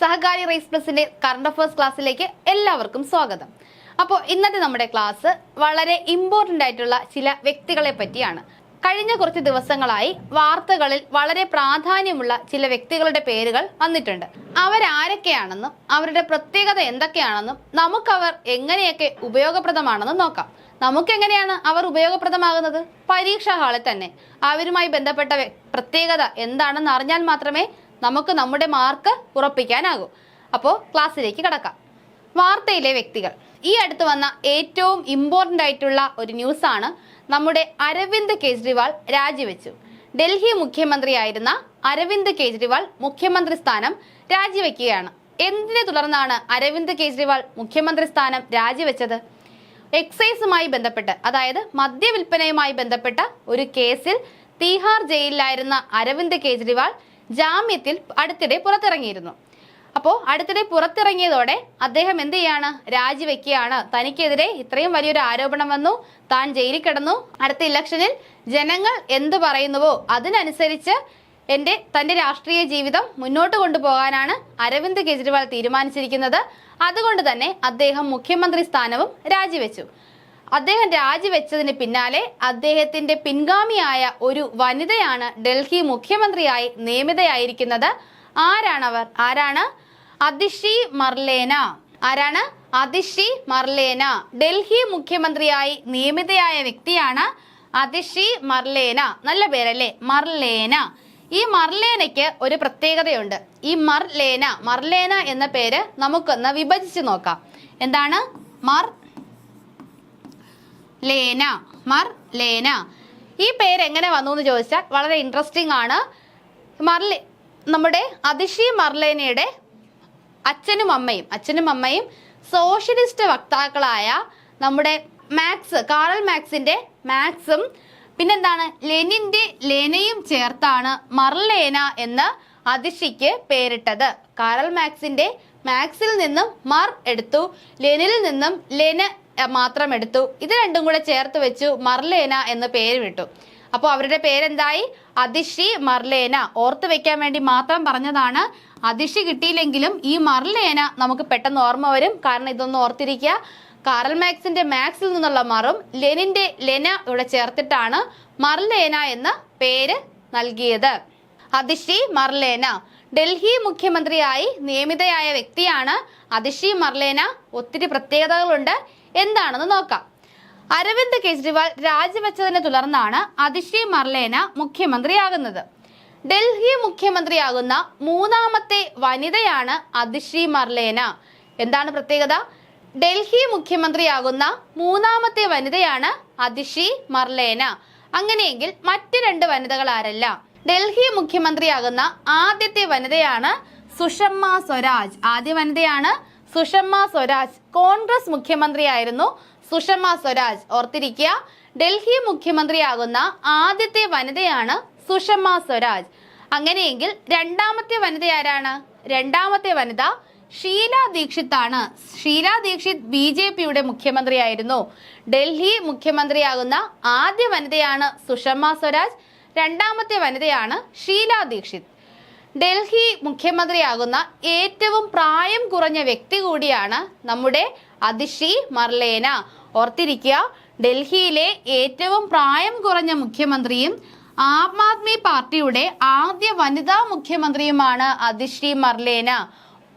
സഹകാരി race പ്ലസിന്റെ current affairs ക്ലാസ്സിലേക്ക് എല്ലാവർക്കും സ്വാഗതം. അപ്പോൾ ഇന്നത്തെ നമ്മുടെ ക്ലാസ് വളരെ ഇമ്പോർട്ടന്റ് ആയിട്ടുള്ള ചില വ്യക്തികളെ പറ്റിയാണ്. കഴിഞ്ഞ കുറച്ച് ദിവസങ്ങളായി വാർത്തകളിൽ വളരെ പ്രാധാന്യമുള്ള ചില വ്യക്തികളുടെ പേരുകൾ വന്നിട്ടുണ്ട്. അവരാരൊക്കെയാണെന്നും അവരുടെ പ്രത്യേകത എന്തൊക്കെയാണെന്നും നമുക്കവർ എങ്ങനെയൊക്കെ ഉപയോഗപ്രദമാണെന്നും നോക്കാം. നമുക്കെങ്ങനെയാണ് അവർ ഉപയോഗപ്രദമാകുന്നത്? പരീക്ഷാ ഹാളിൽ തന്നെ. അവരുമായി ബന്ധപ്പെട്ട പ്രത്യേകത എന്താണെന്ന് അറിഞ്ഞാൽ മാത്രമേ നമുക്ക് നമ്മുടെ മാർക്ക് ഉറപ്പിക്കാനാകും. അപ്പോൾ ക്ലാസ്സിലേക്ക് കടക്കാം. വാർത്തയിലെ വ്യക്തികൾ. ഈ അടുത്ത് വന്ന ഏറ്റവും ഇമ്പോർട്ടന്റ് ആയിട്ടുള്ള ഒരു ന്യൂസാണ് നമ്മുടെ അരവിന്ദ് കെജ്രിവാൾ രാജിവെച്ചു. ഡൽഹി മുഖ്യമന്ത്രിയായിരുന്ന അരവിന്ദ് കെജ്രിവാൾ മുഖ്യമന്ത്രി സ്ഥാനം രാജിവെക്കുകയാണ്. എന്തിനെ തുടർന്നാണ് അരവിന്ദ് കെജ്രിവാൾ മുഖ്യമന്ത്രി സ്ഥാനം രാജിവെച്ചത്? എക്സൈസുമായി ബന്ധപ്പെട്ട് അതായത് മദ്യവിൽപ്പനയുമായി ബന്ധപ്പെട്ട ഒരു കേസിൽ തീഹാർ ജയിലിലായിരുന്ന അരവിന്ദ് കെജ്രിവാൾ ജാമ്യത്തിൽ അടുത്തിടെ പുറത്തിറങ്ങിയിരുന്നു. അപ്പോൾ അടുത്തിടെ പുറത്തിറങ്ങിയതോടെ അദ്ദേഹം എന്ത് ചെയ്യാണ്? രാജിവെക്കുകയാണ്. തനിക്കെതിരെ ഇത്രയും വലിയൊരു ആരോപണം വന്നു. താൻ ജയിലിൽ കിടന്നു. അടുത്ത ഇലക്ഷനിൽ ജനങ്ങൾ എന്ത് പറയുന്നുവോ അതിനനുസരിച്ച് എന്റെ തന്റെ രാഷ്ട്രീയ ജീവിതം മുന്നോട്ട് കൊണ്ടുപോകാനാണ് അരവിന്ദ് കെജ്രിവാൾ തീരുമാനിച്ചിരിക്കുന്നത്. അതുകൊണ്ട് തന്നെ അദ്ദേഹം മുഖ്യമന്ത്രി സ്ഥാനവും രാജിവെച്ചു. അദ്ദേഹം രാജിവെച്ചതിന് പിന്നാലെ അദ്ദേഹത്തിന്റെ പിൻഗാമിയായ ഒരു വനിതയാണ് ഡൽഹി മുഖ്യമന്ത്രിയായി നിയമിതയായിരിക്കുന്നത്. ആരാണവർ? ആരാണ്? അതിഷി മർലേന. ആരാണ്? അതിഷി മർലേന. ഡൽഹി മുഖ്യമന്ത്രിയായി നിയമിതയായ വ്യക്തിയാണ് അതിഷി മർലേന. നല്ല പേരല്ലേ? മർലേന. ഈ മർലേനയ്ക്ക് ഒരു പ്രത്യേകതയുണ്ട്. ഈ മർലേന മർലേന എന്ന പേര് നമുക്കൊന്ന് വിഭജിച്ച് നോക്കാം. എന്താണ്? മർ ലേന. മർ ലേന. ഈ പേര് എങ്ങനെ വന്നു എന്ന് ചോദിച്ചാൽ വളരെ ഇൻട്രസ്റ്റിംഗ് ആണ്. മർലി നമ്മുടെ അതിഷി മർലേനയുടെ അച്ഛനും അമ്മയും അച്ഛനും അമ്മയും സോഷ്യലിസ്റ്റ് വക്താക്കളായ നമ്മുടെ മാക്സ് കാറൽ മാക്സിന്റെ മാക്സും പിന്നെന്താണ് ലെനിന്റെ ലെനയും ചേർത്താണ് മർലേന എന്ന് അതിഷിക്ക് പേരിട്ടത്. കാറൽ മാക്സിന്റെ മാക്സിൽ നിന്നും മർ എടുത്തു ലെനിൽ നിന്നും ലെന മാത്രം എടുത്തു. ഇത് രണ്ടും കൂടെ ചേർത്ത് വെച്ചു മർലേന എന്ന് പേര് വിട്ടു. അപ്പോൾ അവരുടെ പേരെന്തായി? അതിഷി മർലേന. ഓർത്ത് വെക്കാൻ വേണ്ടി മാത്രം പറഞ്ഞതാണ്. അതിഷി കിട്ടിയില്ലെങ്കിലും ഈ മർലേന നമുക്ക് പെട്ടെന്ന് ഓർമ്മ വരും. കാരണം ഇതൊന്ന് ഓർത്തിരിക്കുക. കാറൽ മാക്സിന്റെ മാക്സിൽ നിന്നുള്ള മറും ലെനിന്റെ ലെന ഇവിടെ ചേർത്തിട്ടാണ് മർലേന എന്ന പേര് നൽകിയത്. അതിഷി മർലേന. ഡൽഹി മുഖ്യമന്ത്രിയായി നിയമിതയായ വ്യക്തിയാണ് അതിഷി മർലേന. ഒത്തിരി പ്രത്യേകതകളുണ്ട്. എന്താണെന്ന് നോക്കാം. അരവിന്ദ് കെജ്രിവാൾ രാജിവെച്ചതിനെ തുടർന്നാണ് അതിശ്രീ മർലേന മുഖ്യമന്ത്രിയാകുന്നത്. ഡൽഹി മുഖ്യമന്ത്രിയാകുന്ന മൂന്നാമത്തെ വനിതയാണ് അതിശ്രീ മർലേന. എന്താണ് പ്രത്യേകത? ഡൽഹി മുഖ്യമന്ത്രിയാകുന്ന മൂന്നാമത്തെ വനിതയാണ് അതിശ്രീ മർലേന. അങ്ങനെയെങ്കിൽ മറ്റ് രണ്ട് വനിതകൾ ആരല്ല? ഡൽഹി മുഖ്യമന്ത്രിയാകുന്ന ആദ്യത്തെ വനിതയാണ് സുഷമ്മ സ്വരാജ്. ആദ്യ വനിതയാണ് സുഷമ്മ സ്വരാജ് കോൺഗ്രസ് മുഖ്യമന്ത്രിയായിരുന്നു സുഷമ്മ സ്വരാജ്. ഓർത്തിരിക്കുക ഡൽഹി മുഖ്യമന്ത്രിയാകുന്ന ആദ്യത്തെ വനിതയാണ് സുഷമ്മ സ്വരാജ്. അങ്ങനെയെങ്കിൽ രണ്ടാമത്തെ വനിത ആരാണ്? രണ്ടാമത്തെ വനിത ഷീല ദീക്ഷിത് ആണ് ഷീല ദീക്ഷിത് ബി ജെ പിയുടെ മുഖ്യമന്ത്രിയായിരുന്നു. ഡൽഹി മുഖ്യമന്ത്രിയാകുന്ന ആദ്യ വനിതയാണ് സുഷമ്മ സ്വരാജ്. രണ്ടാമത്തെ വനിതയാണ് ഷീല ദീക്ഷിത്. ഡൽഹി മുഖ്യമന്ത്രിയാകുന്ന ഏറ്റവും പ്രായം കുറഞ്ഞ വ്യക്തി കൂടിയാണ് നമ്മുടെ അതിഷി മർലേന. ഓർത്തിരിക്കുക ഡൽഹിയിലെ ഏറ്റവും പ്രായം കുറഞ്ഞ മുഖ്യമന്ത്രിയും ആം ആദ്മി പാർട്ടിയുടെ ആദ്യ വനിതാ മുഖ്യമന്ത്രിയുമാണ് അതിഷി മർലേന.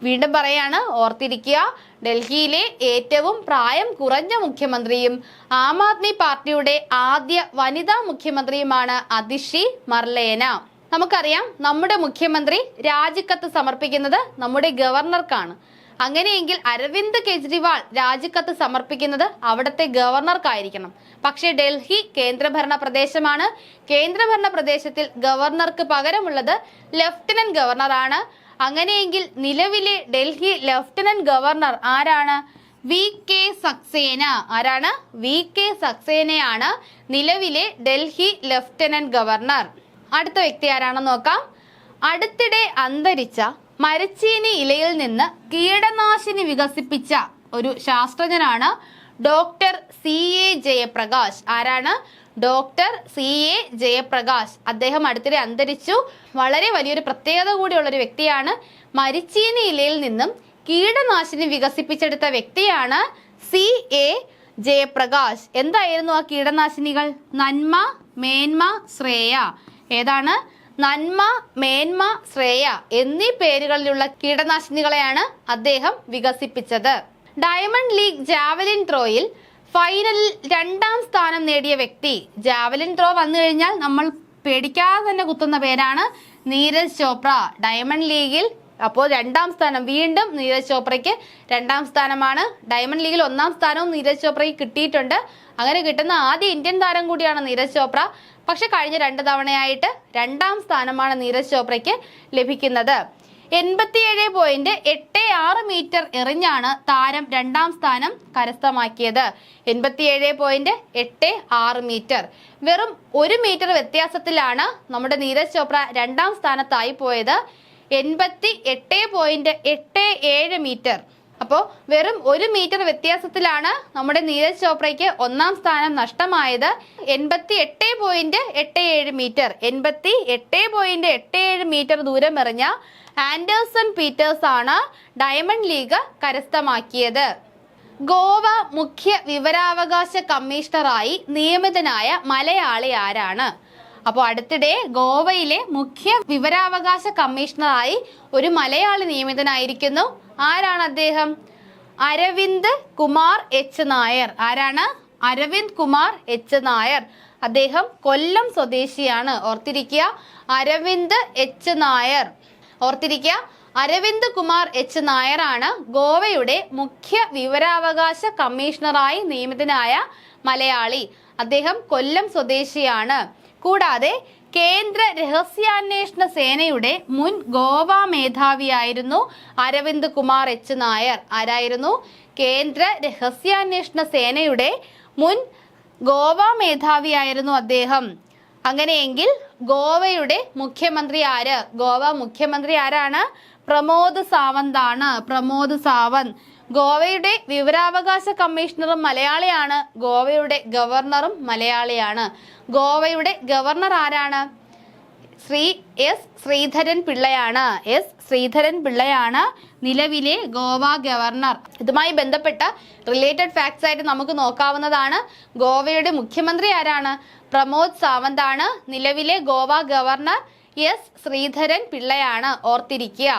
വീണ്ടും പറയാണ് ഓർത്തിരിക്കുക ഡൽഹിയിലെ ഏറ്റവും പ്രായം കുറഞ്ഞ മുഖ്യമന്ത്രിയും ആം ആദ്മി പാർട്ടിയുടെ ആദ്യ വനിതാ മുഖ്യമന്ത്രിയുമാണ് അതിഷി മർലേന. നമുക്കറിയാം നമ്മുടെ മുഖ്യമന്ത്രി രാജിക്കത്ത് സമർപ്പിക്കുന്നത് നമ്മുടെ ഗവർണർക്കാണ്. അങ്ങനെയെങ്കിൽ അരവിന്ദ് കെജ്രിവാൾ രാജിക്കത്ത് സമർപ്പിക്കുന്നത് അവിടുത്തെ ഗവർണർക്കായിരിക്കണം. പക്ഷേ ഡൽഹി കേന്ദ്രഭരണ പ്രദേശമാണ്. കേന്ദ്രഭരണ പ്രദേശത്തിൽ ഗവർണർക്ക് പകരമുള്ളത് ലഫ്റ്റനന്റ് ഗവർണറാണ്. അങ്ങനെയെങ്കിൽ നിലവിലെ ഡൽഹി ലഫ്റ്റനന്റ് ഗവർണർ ആരാണ്? V K Saxena. ആരാണ്? വി കെ സക്സേനയാണ് നിലവിലെ ഡൽഹി ലഫ്റ്റനന്റ് ഗവർണർ. അടുത്ത വ്യക്തി ആരാണെന്ന് നോക്കാം. അടുത്തിടെ അന്തരിച്ച മരച്ചീനി ഇലയിൽ നിന്ന് കീടനാശിനി വികസിപ്പിച്ച ഒരു ശാസ്ത്രജ്ഞനാണ് ഡോക്ടർ സി എ ജയപ്രകാശ്. ആരാണ്? Doctor C A Jayaprakash. അദ്ദേഹം അടുത്തിടെ അന്തരിച്ചു. വളരെ വലിയൊരു പ്രത്യേകത കൂടിയുള്ള ഒരു വ്യക്തിയാണ്. മരിച്ചീനി ഇലയിൽ നിന്നും കീടനാശിനി വികസിപ്പിച്ചെടുത്ത വ്യക്തിയാണ് സി എ ജയപ്രകാശ്. എന്തായിരുന്നു ആ കീടനാശിനികൾ? നന്മ മേന്മ ശ്രേയ. ഏതാണ്? നന്മ മേന്മ ശ്രേയ എന്നീ പേരുകളിലുള്ള കീടനാശിനികളെയാണ് അദ്ദേഹം വികസിപ്പിച്ചത്. ഡയമണ്ട് ലീഗ് ജാവലിൻ ത്രോയിൽ ഫൈനലിൽ രണ്ടാം സ്ഥാനം നേടിയ വ്യക്തി. ജാവലിൻ ത്രോ വന്നു കഴിഞ്ഞാൽ നമ്മൾ പേടിക്കാതെ തന്നെ കുത്തുന്ന പേരാണ് നീരജ് ചോപ്ര. ഡയമണ്ട് ലീഗിൽ അപ്പോൾ രണ്ടാം സ്ഥാനം വീണ്ടും നീരജ് ചോപ്രയ്ക്ക് രണ്ടാം സ്ഥാനമാണ്. ഡയമണ്ട് ലീഗിൽ ഒന്നാം സ്ഥാനവും നീരജ് ചോപ്രയ്ക്ക് കിട്ടിയിട്ടുണ്ട്. അങ്ങനെ കിട്ടുന്ന ആദ്യ ഇന്ത്യൻ താരം കൂടിയാണ് നീരജ് ചോപ്ര. പക്ഷെ കഴിഞ്ഞ രണ്ട് തവണയായിട്ട് രണ്ടാം സ്ഥാനമാണ് നീരജ് ചോപ്രയ്ക്ക് ലഭിക്കുന്നത്. എൺപത്തിയേഴ് പോയിന്റ് എട്ട് ആറ് മീറ്റർ എറിഞ്ഞാണ് താരം രണ്ടാം സ്ഥാനം കരസ്ഥമാക്കിയത്. എൺപത്തിയേഴ് പോയിന്റ് എട്ട് ആറ് മീറ്റർ വെറും ഒരു മീറ്റർ വ്യത്യാസത്തിലാണ് നമ്മുടെ നീരജ് ചോപ്ര രണ്ടാം സ്ഥാനത്തായി പോയത്. എൺപത്തി എട്ട് പോയിന്റ് എട്ട് ഏഴ് മീറ്റർ. അപ്പോൾ വെറും ഒരു മീറ്റർ വ്യത്യാസത്തിലാണ് നമ്മുടെ നീരജ് ചോപ്രയ്ക്ക് ഒന്നാം സ്ഥാനം നഷ്ടമായത്. എൺപത്തി എട്ട് പോയിന്റ് എട്ട് ഏഴ് മീറ്റർ. എൺപത്തി എട്ട് പോയിന്റ് എട്ട് ഏഴ് മീറ്റർ ദൂരം എറിഞ്ഞ ആൻഡേഴ്സൺ പീറ്റേഴ്സ് ആണ് ഡയമണ്ട് ലീഗ് കരസ്ഥമാക്കിയത്. ഗോവ മുഖ്യ വിവരാവകാശ കമ്മീഷണറായി നിയമിതനായ മലയാളി ആരാണ്? അപ്പോൾ അടുത്തിടെ ഗോവയിലെ മുഖ്യ വിവരാവകാശ കമ്മീഷണറായി ഒരു മലയാളി നിയമിതനായിരിക്കുന്നു. ആരാണ് അദ്ദേഹം? അരവിന്ദ് കുമാർ എച്ച് നായർ. ആരാണ്? അരവിന്ദ് കുമാർ എച്ച് നായർ. അദ്ദേഹം കൊല്ലം സ്വദേശിയാണ്. ഓർത്തിരിക്കുക അരവിന്ദ് എച്ച് നായർ. ഓർത്തിരിക്കുക അരവിന്ദ് കുമാർ എച്ച് നായറാണ് ഗോവയുടെ മുഖ്യ വിവരാവകാശ കമ്മീഷണറായി നിയമിതനായ മലയാളി. അദ്ദേഹം കൊല്ലം സ്വദേശിയാണ്. കൂടാതെ കേന്ദ്ര രഹസ്യാന്വേഷണ സേനയുടെ മുൻ ഗോവ മേധാവിയായിരുന്നു അരവിന്ദ് കുമാർ എച്ച്. നായർ. ആരായിരുന്നു? കേന്ദ്ര രഹസ്യാന്വേഷണ സേനയുടെ മുൻ ഗോവ മേധാവിയായിരുന്നു അദ്ദേഹം. അങ്ങനെയെങ്കിൽ ഗോവയുടെ മുഖ്യമന്ത്രി ആര്? ഗോവ മുഖ്യമന്ത്രി ആരാണ്? പ്രമോദ് സാവന്താണ്. പ്രമോദ് സാവന്ത്. ഗോവയുടെ വിവരാവകാശ കമ്മീഷണറും മലയാളിയാണ്. ഗോവയുടെ ഗവർണറും മലയാളിയാണ്. ഗോവയുടെ ഗവർണർ ആരാണ്? ശ്രീ എസ് ശ്രീധരൻ പിള്ളയാണ്. എസ് ശ്രീധരൻ പിള്ളയാണ് നിലവിലെ ഗോവ ഗവർണർ. ഇതുമായി ബന്ധപ്പെട്ട റിലേറ്റഡ് ഫാക്ട്സ് ആയിട്ട് നമുക്ക് നോക്കാവുന്നതാണ്. ഗോവയുടെ മുഖ്യമന്ത്രി ആരാണ്? പ്രമോദ് സാവന്ത് ആണ് നിലവിലെ ഗോവ ഗവർണർ. എസ് ശ്രീധരൻ പിള്ളയാണ്. ഓർത്തിരിക്കുക.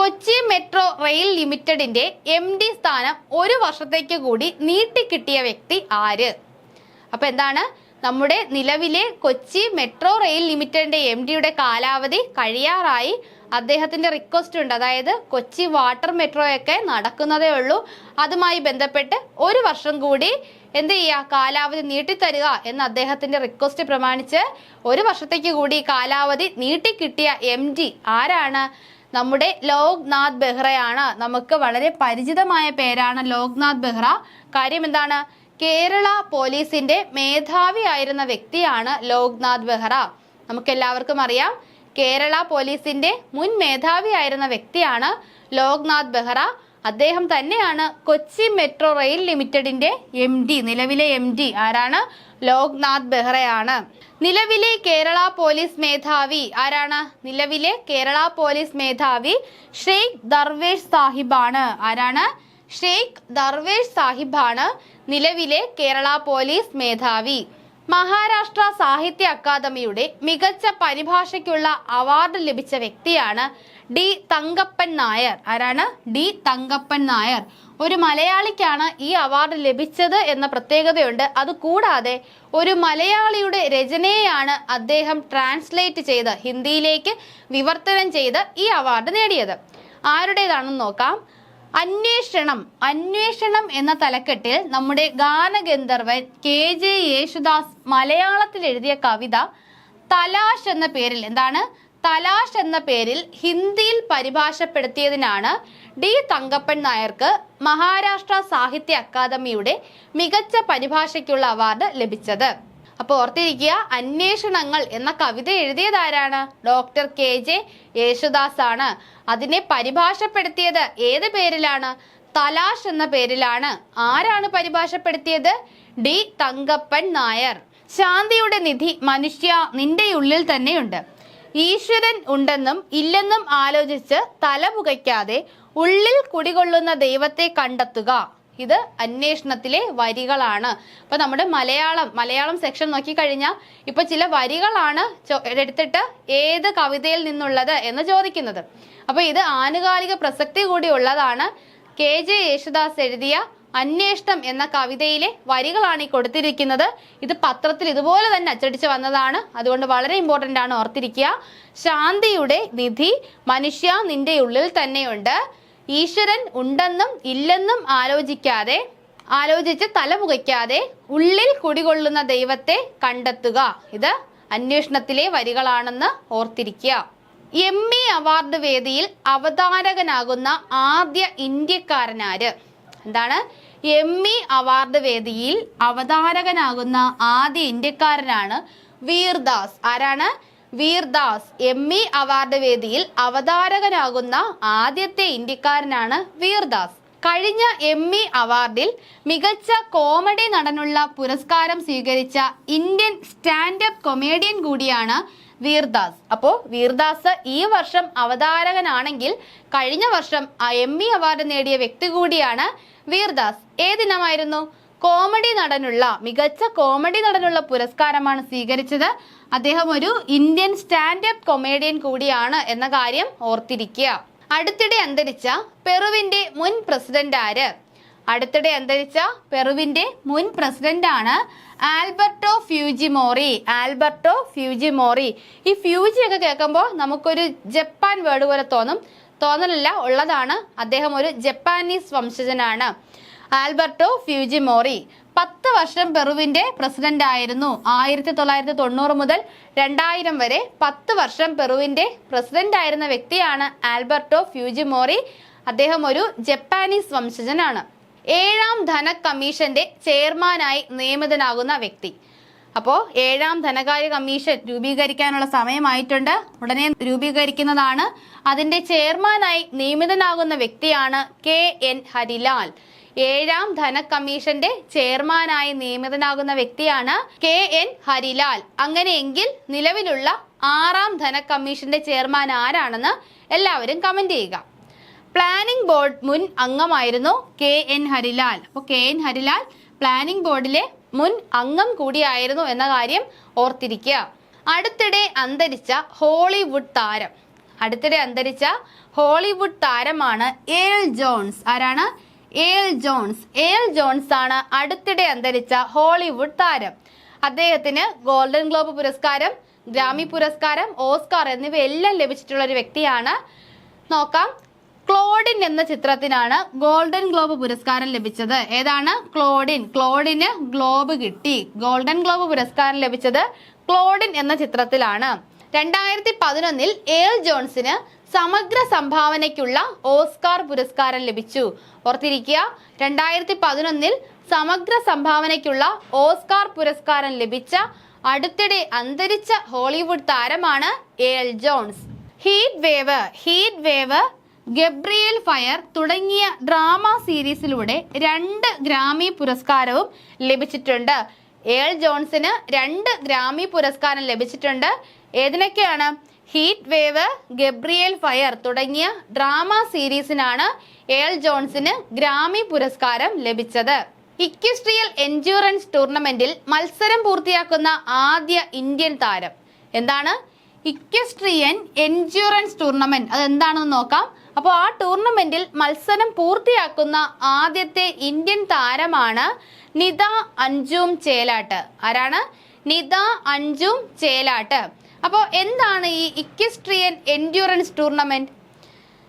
കൊച്ചി മെട്രോ റെയിൽ ലിമിറ്റഡിന്റെ എം ഡി സ്ഥാനം ഒരു വർഷത്തേക്ക് കൂടി നീട്ടിക്കിട്ടിയ വ്യക്തി ആര്? അപ്പൊ എന്താണ്? നമ്മുടെ നിലവിലെ കൊച്ചി മെട്രോ റെയിൽ ലിമിറ്റഡിന്റെ എം ഡിയുടെ കാലാവധി കഴിയാറായി. അദ്ദേഹത്തിന്റെ റിക്വസ്റ്റ് ഉണ്ട്. അതായത് കൊച്ചി വാട്ടർ മെട്രോയൊക്കെ നടക്കുന്നതേ ഉള്ളൂ. അതുമായി ബന്ധപ്പെട്ട് ഒരു വർഷം കൂടി എന്ത് ചെയ്യുക? കാലാവധി നീട്ടിത്തരിക എന്ന് അദ്ദേഹത്തിന്റെ റിക്വസ്റ്റ് പ്രമാണിച്ച് ഒരു വർഷത്തേക്ക് കൂടി കാലാവധി നീട്ടിക്കിട്ടിയ എം ഡി ആരാണ്? നമ്മുടെ ലോക്നാഥ് ബെഹ്റയാണ്. നമുക്ക് വളരെ പരിചിതമായ പേരാണ് ലോക്നാഥ് ബെഹ്റ. കാര്യം എന്താണ്? കേരള പോലീസിന്റെ മേധാവിയായിരുന്ന വ്യക്തിയാണ് ലോക്നാഥ് ബെഹ്റ. നമുക്ക് എല്ലാവർക്കും അറിയാം കേരള പോലീസിന്റെ മുൻ മേധാവിയായിരുന്ന വ്യക്തിയാണ് ലോക്നാഥ് ബെഹ്റ. അദ്ദേഹം തന്നെയാണ് കൊച്ചി മെട്രോ റെയിൽ ലിമിറ്റഡിന്റെ എം ഡി നിലവിലെ എം ഡി ആരാണ്? ലോക്നാഥ് ബെഹ്റയാണ്. നിലവിലെ കേരള പോലീസ് മേധാവി ആരാണ്? നിലവിലെ കേരള പോലീസ് മേധാവി ഷെയ്ഖ് ദർവേഷ് സാഹിബാണ്. ആരാണ്? ഷെയ്ഖ് ദർവേഷ് സാഹിബാണ് നിലവിലെ കേരള പോലീസ് മേധാവി. മഹാരാഷ്ട്ര സാഹിത്യ അക്കാദമിയുടെ മികച്ച പരിഭാഷയ്ക്കുള്ള അവാർഡ് ലഭിച്ച വ്യക്തിയാണ് ഡി തങ്കപ്പൻ നായർ. ആരാണ്? ഡി തങ്കപ്പൻ നായർ. ഒരു മലയാളിക്കാണ് ഈ അവാർഡ് ലഭിച്ചത് എന്ന പ്രത്യേകതയുണ്ട്. അതുകൂടാതെ ഒരു മലയാളിയുടെ രചനയെയാണ് അദ്ദേഹം ട്രാൻസ്ലേറ്റ് ചെയ്ത് ഹിന്ദിയിലേക്ക് വിവർത്തനം ചെയ്ത് ഈ അവാർഡ് നേടിയത്. ആരുടേതാണെന്ന് നോക്കാം. അന്വേഷണം അന്വേഷണം എന്ന തലക്കെട്ടിൽ നമ്മുടെ ഗാനഗന്ധർവൻ കെ ജെ യേശുദാസ് മലയാളത്തിൽ എഴുതിയ കവിത തലാഷ് എന്ന പേരിൽ എന്താണ്? തലാഷ് എന്ന പേരിൽ ഹിന്ദിയിൽ പരിഭാഷപ്പെടുത്തിയതിനാണ് ഡി തങ്കപ്പൻ നായർക്ക് മഹാരാഷ്ട്ര സാഹിത്യ അക്കാദമിയുടെ മികച്ച പരിഭാഷയ്ക്കുള്ള അവാർഡ് ലഭിച്ചത്. അപ്പോൾ ഓർത്തിരിക്കുക അന്വേഷണങ്ങൾ എന്ന കവിത എഴുതിയതാരാണ് ഡോക്ടർ കെ ജെ യേശുദാസ് ആണ് അതിനെ പരിഭാഷപ്പെടുത്തിയത് ഏത് പേരിലാണ്? തലാഷ് എന്ന പേരിലാണ്. ആരാണ് പരിഭാഷപ്പെടുത്തിയത്? ഡി തങ്കപ്പൻ നായർ. ശാന്തിയുടെ നിധി മനുഷ്യ നിന്റെ ഉള്ളിൽ തന്നെയുണ്ട്. ഈശ്വരൻ ഉണ്ടെന്നും ഇല്ലെന്നും ആലോചിച്ച് തലപുകയ്ക്കാതെ ഉള്ളിൽ കുടികൊള്ളുന്ന ദൈവത്തെ കണ്ടെത്തുക. ഇത് അന്വേഷണത്തിലെ വരികളാണ്. അപ്പൊ നമ്മുടെ മലയാളം മലയാളം സെക്ഷൻ നോക്കിക്കഴിഞ്ഞാൽ ഇപ്പൊ ചില വരികളാണ് എടുത്തിട്ട് ഏത് കവിതയിൽ നിന്നുള്ളത് എന്ന് ചോദിക്കുന്നത്. അപ്പൊ ഇത് ആനുകാലിക പ്രസക്തി കൂടി ഉള്ളതാണ്. കെ ജെ യേശുദാസ് എഴുതിയ അന്വേഷണം എന്ന കവിതയിലെ വരികളാണ് ഈ കൊടുത്തിരിക്കുന്നത്. ഇത് പത്രത്തിൽ ഇതുപോലെ തന്നെ അച്ചടിച്ച് വന്നതാണ്. അതുകൊണ്ട് വളരെ ഇമ്പോർട്ടന്റ് ആണ് ഓർത്തിരിക്കുക. ശാന്തിയുടെ നിധി മനുഷ്യ നിന്റെ ഉള്ളിൽ തന്നെയുണ്ട്. ഈശ്വരൻ ഉണ്ടെന്നും ഇല്ലെന്നും ആലോചിക്കാതെ ആലോചിച്ച് തലമുകയ്ക്കാതെ ഉള്ളിൽ കുടികൊള്ളുന്ന ദൈവത്തെ കണ്ടെത്തുക. ഇത് അന്വേഷണത്തിലെ വരികളാണെന്ന് ഓർത്തിരിക്കുക. എം ഇ അവാർഡ് വേദിയിൽ അവതാരകനാകുന്ന ആദ്യ ഇന്ത്യക്കാരനാര്? എന്താണ്? എം ഇ അവാർഡ് വേദിയിൽ അവതാരകനാകുന്ന ആദ്യ ഇന്ത്യക്കാരനാണ് വീർദാസ്. ആരാണ്? വീർദാസ് എം ഇ അവാർഡ് വേദിയിൽ അവതാരകനാകുന്ന ആദ്യത്തെ ഇന്ത്യക്കാരനാണ് വീർദാസ്. കഴിഞ്ഞ എം ഇ അവാർഡിൽ മികച്ച കോമഡി നടനുള്ള പുരസ്കാരം സ്വീകരിച്ച ഇന്ത്യൻ സ്റ്റാൻഡപ്പ് കൊമേഡിയൻ കൂടിയാണ് വീർദാസ്. അപ്പോൾ വീർദാസ് ഈ വർഷം അവതാരകനാണെങ്കിൽ കഴിഞ്ഞ വർഷം എം ഇ അവാർഡ് നേടിയ വ്യക്തി കൂടിയാണ് വീർദാസ്. ഏതിനമായിരുന്നു കോമഡി നടനുള്ള മികച്ച കോമഡി നടനുള്ള പുരസ്കാരമാണ് സ്വീകരിച്ചത്. അദ്ദേഹം ഒരു ഇന്ത്യൻ സ്റ്റാൻഡപ്പ് കൊമേഡിയൻ കൂടിയാണ് എന്ന കാര്യം ഓർത്തിരിക്കുക. അടുത്തിടെ അന്തരിച്ച പെറുവിന്റെ മുൻ പ്രസിഡന്റ് ആര്? അടുത്തിടെ അന്തരിച്ച പെറുവിന്റെ മുൻ പ്രസിഡന്റ് ആണ് ആൽബർട്ടോ ഫ്യൂജിമോറി. ആൽബർട്ടോ ഫ്യൂജിമോറി. ഈ ഫ്യൂജി ഒക്കെ കേൾക്കുമ്പോൾ നമുക്കൊരു ജപ്പാൻ വേർഡ് പോലെ തോന്നും. തോന്നലല്ല ഉള്ളതാണ്. അദ്ദേഹം ഒരു ജപ്പാനീസ് വംശജനാണ്. Alberto Fujimori. പത്ത് വർഷം പെറുവിന്റെ പ്രസിഡന്റ് ആയിരുന്നു ആയിരത്തി തൊള്ളായിരത്തി തൊണ്ണൂറ് മുതൽ രണ്ടായിരം വരെ പത്ത് വർഷം പെറുവിന്റെ പ്രസിഡന്റ് ആയിരുന്ന വ്യക്തിയാണ് ആൽബർട്ടോ ഫ്യൂജിമോറി. അദ്ദേഹം ഒരു ജപ്പാനീസ് വംശജനാണ്. ഏഴാം ധന കമ്മീഷന്റെ ചെയർമാനായി നിയമിതനാകുന്ന വ്യക്തി. അപ്പോൾ ഏഴാം ധനകാര്യ കമ്മീഷൻ രൂപീകരിക്കാനുള്ള സമയമായിട്ടുണ്ട്. ഉടനെ രൂപീകരിക്കുന്നതാണ്. അതിന്റെ ചെയർമാനായി നിയമിതനാകുന്ന വ്യക്തിയാണ് കെ എൻ ഹരിലാൽ. ഏഴാം ധന കമ്മീഷന്റെ ചെയർമാനായി നിയമിതനാകുന്ന വ്യക്തിയാണ് കെ എൻ ഹരിലാൽ. അങ്ങനെയെങ്കിൽ നിലവിലുള്ള ആറാം ധന കമ്മീഷന്റെ ചെയർമാൻ ആരാണെന്ന് എല്ലാവരും കമന്റ് ചെയ്യുക. പ്ലാനിംഗ് ബോർഡ് മുൻ അംഗമായിരുന്നു കെ എൻ ഹരിലാൽ. അപ്പോൾ കെ എൻ ഹരിലാൽ പ്ലാനിംഗ് ബോർഡിലെ മുൻ അംഗം കൂടിയായിരുന്നു എന്ന കാര്യം ഓർത്തിരിക്കുക. അടുത്തിടെ അന്തരിച്ച ഹോളിവുഡ് താരം. അടുത്തിടെ അന്തരിച്ച ഹോളിവുഡ് താരമാണ് ഏൽ ജോൺസ്. ആരാണ്? ഏൽ ജോൺസ്. എൽ ജോൺസ് ആണ് അടുത്തിടെ അന്തരിച്ച ഹോളിവുഡ് താരം. അദ്ദേഹത്തിന് ഗോൾഡൻ ഗ്ലോബ് പുരസ്കാരം ഗ്രാമി പുരസ്കാരം ഓസ്കാർ എന്നിവയെല്ലാം ലഭിച്ചിട്ടുള്ള ഒരു വ്യക്തിയാണ്. നോക്കാം. ക്ലോഡിൻ എന്ന ചിത്രത്തിനാണ് ഗോൾഡൻ ഗ്ലോബ് പുരസ്കാരം ലഭിച്ചത്. ഏതാണ്? ക്ലോഡിൻ. ക്ലോഡിന് ഗ്ലോബ് കിട്ടി. ഗോൾഡൻ ഗ്ലോബ് പുരസ്കാരം ലഭിച്ചത് ക്ലോഡിൻ എന്ന ചിത്രത്തിലാണ്. രണ്ടായിരത്തി പതിനൊന്നിൽ എൽ ജോൺസിന് സമഗ്ര സംഭാവനയ്ക്കുള്ള ഓസ്കാർ പുരസ്കാരം ലഭിച്ചു. ഓർത്തിരിക്കുക രണ്ടായിരത്തി പതിനൊന്നിൽ സമഗ്ര സംഭാവനയ്ക്കുള്ള ഓസ്കാർ പുരസ്കാരം ലഭിച്ച അടുത്തിടെ അന്തരിച്ച ഹോളിവുഡ് താരമാണ് L. Jones. Heat wave heat wave Gabriel fire തുടങ്ങിയ ഡ്രാമ സീരീസിലൂടെ രണ്ട് ഗ്രാമി പുരസ്കാരവും ലഭിച്ചിട്ടുണ്ട്. എൽ. ജോൺസിന് രണ്ട് ഗ്രാമി പുരസ്കാരം ലഭിച്ചിട്ടുണ്ട്. ഏതിനൊക്കെയാണ്? ഹീറ്റ് വേവ് ഗബ്രിയേൽ ഫയർ തുടങ്ങിയ ഡ്രാമ സീരീസിനാണ് എൽ ജോൺസിന് ഗ്രാമി പുരസ്കാരം ലഭിച്ചത്. ഇക്വിസ്ട്രിയൽ എൻഡ്യൂറൻസ് ടൂർണമെന്റിൽ മത്സരം പൂർത്തിയാക്കുന്ന ആദ്യ ഇന്ത്യൻ താരം എന്താണ്? Equestrian endurance tournament. അത് എന്താണെന്ന് നോക്കാം. അപ്പോൾ ആ ടൂർണമെന്റിൽ മത്സരം പൂർത്തിയാക്കുന്ന ആദ്യത്തെ ഇന്ത്യൻ താരമാണ് നിത അഞ്ചും ചേലാട്ട്. ആരാണ്? നിത അഞ്ചും ചേലാട്ട്. അപ്പോൾ എന്താണ് ഈ ഇക്വസ്ട്രിയൻ എൻഡ്യൂറൻസ് ടൂർണമെന്റ്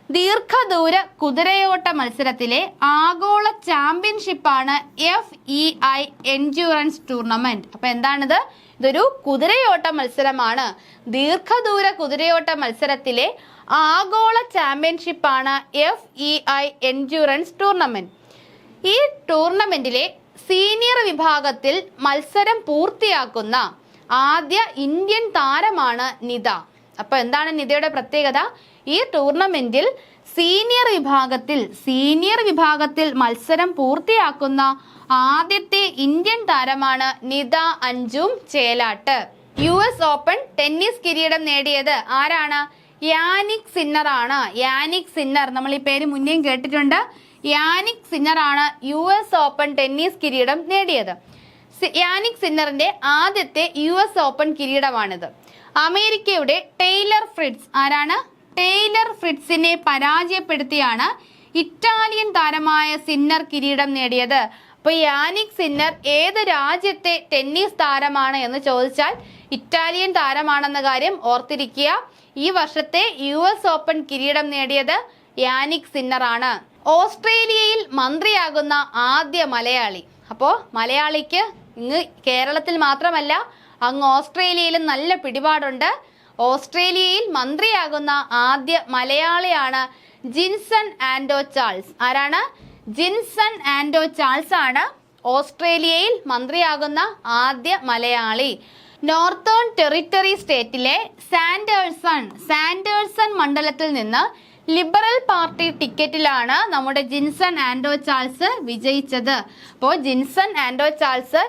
ദീർഘദൂര കുതിരയോട്ട മത്സരത്തിലെ ആഗോള ചാമ്പ്യൻഷിപ്പാണ് F E I endurance tournament അപ്പൊ എന്താണിത്? ഇതൊരു കുതിരയോട്ട മത്സരമാണ്. ദീർഘദൂര കുതിരയോട്ട മത്സരത്തിലെ ആഗോള ചാമ്പ്യൻഷിപ്പാണ് F E I endurance tournament ഈ ടൂർണമെന്റിലെ സീനിയർ വിഭാഗത്തിൽ മത്സരം പൂർത്തിയാക്കുന്ന ആദ്യ ഇന്ത്യൻ താരമാണ് നിത. അപ്പൊ എന്താണ് നിതയുടെ പ്രത്യേകത? ഈ ടൂർണമെന്റിൽ സീനിയർ വിഭാഗത്തിൽ സീനിയർ വിഭാഗത്തിൽ മത്സരം പൂർത്തിയാക്കുന്ന ആദ്യത്തെ ഇന്ത്യൻ താരമാണ് Nida Anjum Chelat. U S Open tennis കിരീടം നേടിയത് ആരാണ്? യാനിക് സിന്നർ ആണ്. യാനിക് സിന്നർ നമ്മൾ ഈ പേര് മുന്നേയും കേട്ടിട്ടുണ്ട്. യാനിക് സിന്നർ ആണ് യു എസ് ഓപ്പൺ ടെന്നീസ് കിരീടം നേടിയത്. യാനിക് സിന്നറിന്റെ ആദ്യത്തെ യു എസ് ഓപ്പൺ കിരീടമാണിത്. അമേരിക്കയുടെ ടെയ്ലർ ഫ്രിഡ്സ് ആരാണ്? ടെയ്ലർ ഫ്രിഡ്സിനെ പരാജയപ്പെടുത്തിയാണ് ഇറ്റാലിയൻ താരമായ സിന്നർ കിരീടം നേടിയത്. അപ്പൊ യാനിക് സിന്നർ ഏത് രാജ്യത്തെ ടെന്നീസ് താരമാണ് എന്ന് ചോദിച്ചാൽ ഇറ്റാലിയൻ താരമാണെന്ന കാര്യം ഓർത്തിരിക്കുക. ഈ വർഷത്തെ യു എസ് ഓപ്പൺ കിരീടം നേടിയത് യാനിക് സിന്നർ ആണ് ഓസ്ട്രേലിയയിൽ മന്ത്രിയാകുന്ന ആദ്യ മലയാളി. അപ്പോൾ മലയാളിക്ക് ഇങ്ങ് കേരളത്തിൽ മാത്രമല്ല അങ്ങ് ഓസ്ട്രേലിയയിലും നല്ല പിടിപാടുണ്ട്. ഓസ്ട്രേലിയയിൽ മന്ത്രിയാകുന്ന ആദ്യ മലയാളിയാണ് ജിൻസൺ ആൻഡോ ചാൾസ്. ആരാണ്? ജിൻസൺ ആൻഡോ ചാൾസ് ആണ് ഓസ്ട്രേലിയയിൽ മന്ത്രിയാകുന്ന ആദ്യ Malayali. Northern Territory state Sanderson Sanderson മണ്ഡലത്തിൽ നിന്ന് ലിബറൽ പാർട്ടി ടിക്കറ്റിലാണ് നമ്മുടെ ജിൻസൺ ആൻഡോ ചാൾസ് വിജയിച്ചത്. അപ്പോൾ ജിൻസൺ ആൻഡോ ചാൾസ്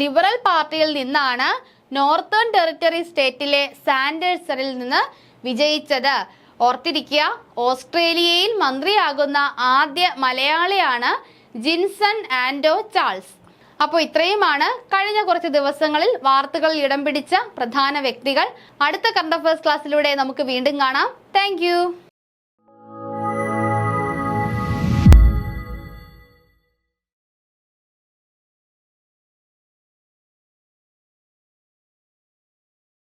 ലിബറൽ പാർട്ടിയിൽ നിന്നാണ് നോർത്തേൺ ടെറിട്ടറി സ്റ്റേറ്റിലെ സാൻഡേഴ്സറിൽ നിന്ന് വിജയിച്ചത്. ഓർത്തിരിക്കുക ഓസ്ട്രേലിയയിൽ മന്ത്രിയാകുന്ന ആദ്യ മലയാളിയാണ് ജിൻസൺ ആൻഡോ ചാൾസ്. അപ്പോൾ ഇത്രയുമാണ് കഴിഞ്ഞ കുറച്ച് ദിവസങ്ങളിൽ വാർത്തകളിൽ ഇടം പിടിച്ച പ്രധാന വ്യക്തികൾ. അടുത്ത കറണ്ട് ഫസ്റ്റ് ക്ലാസ്സിലൂടെ നമുക്ക് വീണ്ടും കാണാം. താങ്ക്